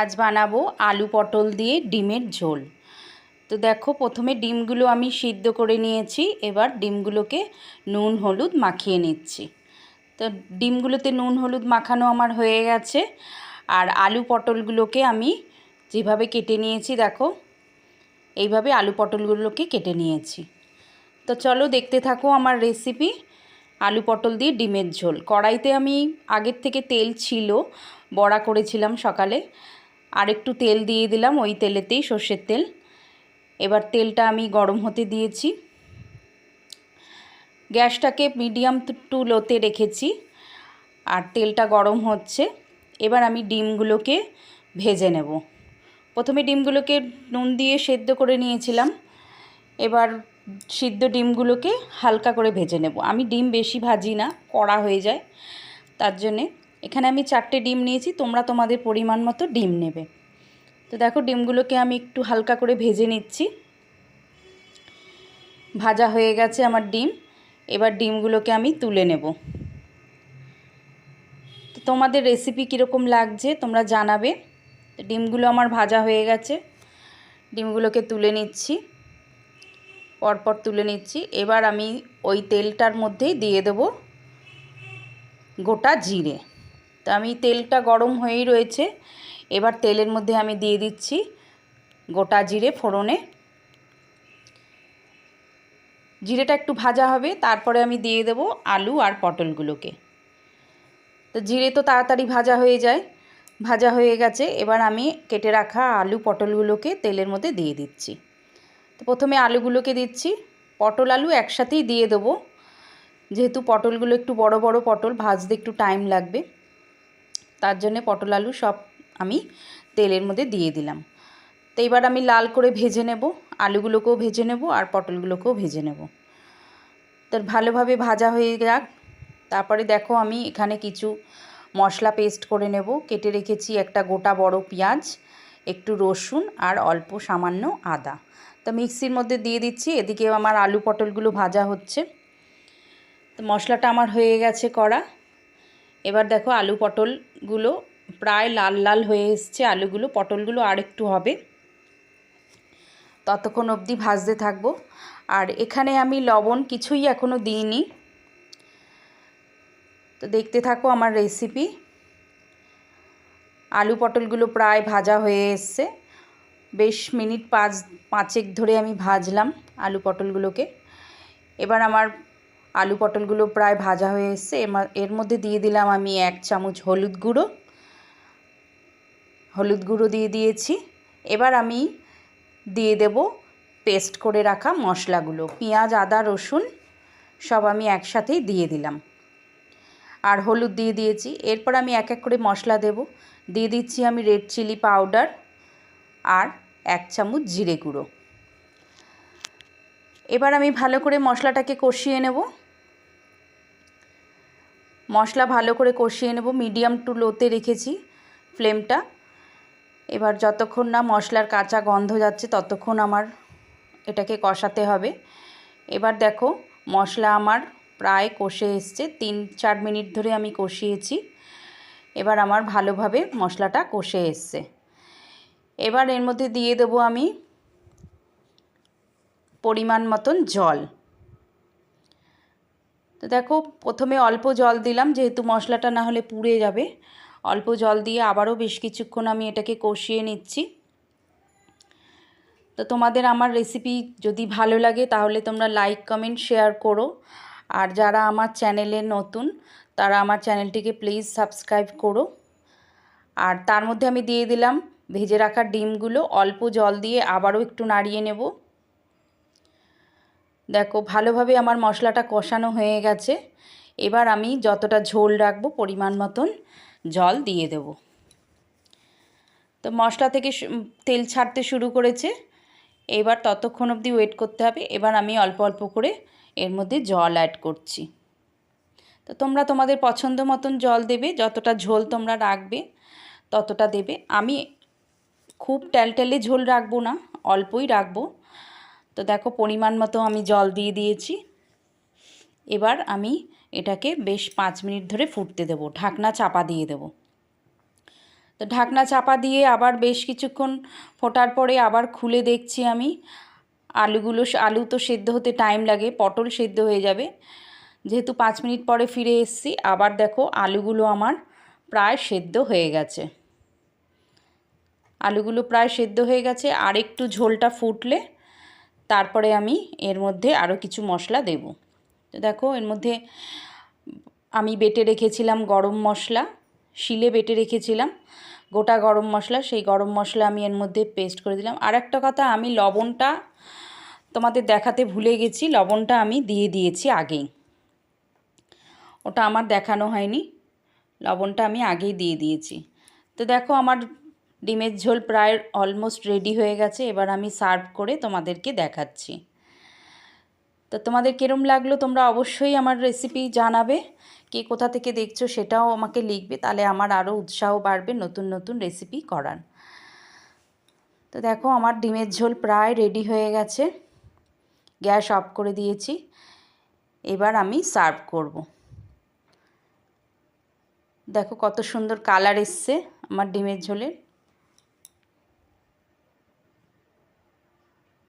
আজ বানাবো আলু পটল দিয়ে ডিমের ঝোল। তো দেখো, প্রথমে ডিমগুলো আমি সিদ্ধ করে নিয়েছি, এবার ডিমগুলোকে নুন হলুদ মাখিয়ে নিচ্ছি। তো ডিমগুলোতে নুন হলুদ মাখানো আমার হয়ে গেছে, আর আলু পটলগুলোকে আমি যেভাবে কেটে নিয়েছি, দেখো, এইভাবে আলু পটলগুলোকে কেটে নিয়েছি। তো চলো দেখতে থাকো আমার রেসিপি আলু পটল দিয়ে ডিমের ঝোল। কড়াইতে আমি আগের থেকে তেল ছিল, বড়া করেছিলাম সকালে আর একটু তেল দিয়ে দিলাম, ওই তেলেতেই সর্ষের তেল। এবার তেলটা আমি গরম হতে দিয়েছি। গ্যাসটাকে মিডিয়াম টু লোতে রেখেছি আর তেলটা গরম হচ্ছে। এবার আমি ডিমগুলোকে ভেজে নেব। প্রথমে ডিমগুলোকে নুন দিয়ে সেদ্ধ করে নিয়েছিলাম। এবার সিদ্ধ ডিমগুলোকে হালকা করে ভেজে নেব। আমি ডিম বেশি ভাজি না, কড়া হয়ে যায়। তার জন্যে এখানে আমি চারটে ডিম নিয়েছি, তোমরা তোমাদের পরিমাণ মতো ডিম নেবে। তো দেখো, ডিমগুলোকে আমি একটু হালকা করে ভেজে নিচ্ছি। ভাজা হয়ে গেছে আমার ডিম, এবার ডিমগুলোকে আমি তুলে নেব। তো তোমাদের রেসিপি কীরকম লাগছে তোমরা জানাবে। ডিমগুলো আমার ভাজা হয়ে গেছে, ডিমগুলোকে তুলে নিচ্ছি, পরপর তুলে নিচ্ছি। এবার আমি ওই তেলটার মধ্যেই দিয়ে দেব গোটা জিরে। তো আমি তেলটা গরম হয়েই রয়েছে। এবার তেলের মধ্যে আমি দিয়ে দিচ্ছি গোটা জিরে ফোড়নে। জিরেটা একটু ভাজা হবে, তারপরে আমি দিয়ে দেব আলু আর পটলগুলোকে। তো জিরে তো তাড়াতাড়ি ভাজা হয়ে যায়, ভাজা হয়ে গেছে। এবার আমি কেটে রাখা আলু পটলগুলোকে তেলের মধ্যে দিয়ে দিচ্ছি। তো প্রথমে আলুগুলোকে দিচ্ছি। পটল আলু একসাথেই দিয়ে দেবো। যেহেতু পটলগুলো একটু বড় বড় পটল, ভাজতে একটু টাইম লাগবে। তার জন্যে পটল আলু সব আমি তেলের মধ্যে দিয়ে দিলাম। তো এবার আমি লাল করে ভেজে নেব, আলুগুলোকেও ভেজে নেব আর পটলগুলোকেও ভেজে নেব। তো ভালোভাবে ভাজা হয়ে যাক। তারপরে দেখো আমি এখানে কিছু মশলা পেস্ট করে নেব। কেটে রেখেছি একটা গোটা বড় পেঁয়াজ, একটু রসুন আর অল্প সামান্য আদা। তো মিক্সির মধ্যে দিয়ে দিচ্ছি, এদিকে আমার আলু পটলগুলো ভাজা হচ্ছে। তো মশলাটা আমার হয়ে গেছে করা। এবার দেখো আলু পটলগুলো প্রায় লাল লাল হয়ে এসছে, আলুগুলো, পটলগুলো আর একটু হবে। ততক্ষণ অবধি ভাজতে থাকব। আর এখানে আমি লবণ কিছুই এখনও দিইনি। তো দেখতে থাকো আমার রেসিপি আলু পটলগুলো প্রায় ভাজা হয়ে এসছে। বেশ মিনিট পাঁচ, পাঁচেক ধরে আমি ভাজলাম আলু পটলগুলোকে। এবার আমার আলু পটলগুলো প্রায় ভাজা হয়ে এসছে। এর মধ্যে দিয়ে দিলাম আমি এক চামচ হলুদ গুঁড়ো। হলুদ গুঁড়ো দিয়ে দিয়েছি। এবার আমি দিয়ে দেব পেস্ট করে রাখা মশলাগুলো। পেঁয়াজ, আদা, রসুন সব আমি একসাথেই দিয়ে দিলাম। আর হলুদ দিয়ে দিয়েছি। এরপর আমি এক এক করে মশলা দেব। দিয়ে দিচ্ছি আমি রেড চিলি পাউডার আর এক চামচ জিরে গুঁড়ো। এবার আমি ভালো করে মশলাটাকে কষিয়ে নেব। মশলা ভালো করে কষিয়ে নেব মিডিয়াম টু লোতে রেখেছি ফ্লেমটা এবার যতক্ষণ না মশলার কাঁচা গন্ধ যাচ্ছে, ততক্ষণ আমার এটাকে কষাতে হবে। এবার দেখো, মশলা আমার প্রায় কষে এসছে, তিন চার মিনিট ধরে আমি কষিয়েছি। এবার আমার ভালোভাবে মশলাটা কষে এসছে। এবার এর মধ্যে দিয়ে দেবো আমি পরিমাণ মতন জল। তো দেখো, প্রথমে অল্প জল দিলাম, যেহেতু মশলাটা না হলে পুড়ে যাবে। অল্প জল দিয়ে আবারও বেশ কিছুক্ষণ আমি এটাকে কষিয়ে নিচ্ছি। তো তোমাদের আমার রেসিপি যদি ভালো লাগে, তাহলে তোমরা লাইক কমেন্ট শেয়ার করো। আর যারা আমার চ্যানেলে নতুন, তারা আমার চ্যানেলটিকে প্লিজ সাবস্ক্রাইব করো। আর তার মধ্যে আমি দিয়ে দিলাম ভেজে রাখা ডিমগুলো, অল্প জল দিয়ে আবারও একটু নাড়িয়ে নেব। দেখো, ভালোভাবে আমার মশলাটা কষানো হয়ে গেছে। এবার আমি যতটা ঝোল রাখব পরিমাণ মতন জল দিয়ে দেব। তো মশলা থেকে তেল ছাড়তে শুরু করেছে। এবার ততক্ষণ অবধি ওয়েট করতে হবে। এবার আমি অল্প অল্প করে এর মধ্যে জল অ্যাড করছি। তো তোমরা তোমাদের পছন্দ মতন জল দেবে, যতটা ঝোল তোমরা রাখবে ততটা দেবে। আমি খুব ট্যালট্যালে ঝোল রাখব না, অল্পই রাখব। তো দেখো পরিমাণ মতো আমি জল দিয়ে দিয়েছি। এবার আমি এটাকে বেশ পাঁচ মিনিট ধরে ফুটতে দেবো, ঢাকনা চাপা দিয়ে দেবো। তো ঢাকনা চাপা দিয়ে আবার বেশ কিছুক্ষণ ফোটার পরে আবার খুলে দেখছি আমি। আলুগুলো আলু তো সেদ্ধ হতে টাইম লাগে, পটল সেদ্ধ হয়ে যাবে। যেহেতু পাঁচ মিনিট পরে ফিরে এসছি, আবার দেখো আলুগুলো আমার প্রায় সেদ্ধ হয়ে গেছে। আলুগুলো প্রায় সেদ্ধ হয়ে গেছে আর একটু ঝোলটা ফুটলে তারপরে আমি এর মধ্যে আরও কিছু মশলা দেব। তো দেখো, এর মধ্যে আমি বেটে রেখেছিলাম গরম মশলা, শিলে বেটে রেখেছিলাম গোটা গরম মশলা, সেই গরম মশলা আমি এর মধ্যে পেস্ট করে দিলাম। আর একটা কথা, আমি লবণটা তোমাদের দেখাতে ভুলে গেছি, লবণটা আমি দিয়ে দিয়েছি আগেই ওটা আমার দেখানো হয়নি, লবণটা আমি আগেই দিয়ে দিয়েছি। তো দেখো, আমার ডিমের ঝোল প্রায় অলমোস্ট রেডি হয়ে গেছে, এবার আমি সার্ভ করে তোমাদেরকে দেখাচ্ছি। তো তোমাদের কীরম লাগল তোমরা অবশ্যই আমার রেসিপি জানাবে, কে কোথা থেকে দেখছ সেটাও আমাকে লিখবে, তাহলে আমার আরও উৎসাহ বাড়বে নতুন নতুন রেসিপি করার। তো দেখো আমার ডিমের ঝোল প্রায় রেডি হয়ে গেছে, গ্যাস অফ করে দিয়েছি, এবার আমি সার্ভ করব। দেখো কত সুন্দর কালার এসছে আমার ডিমের ঝোলের।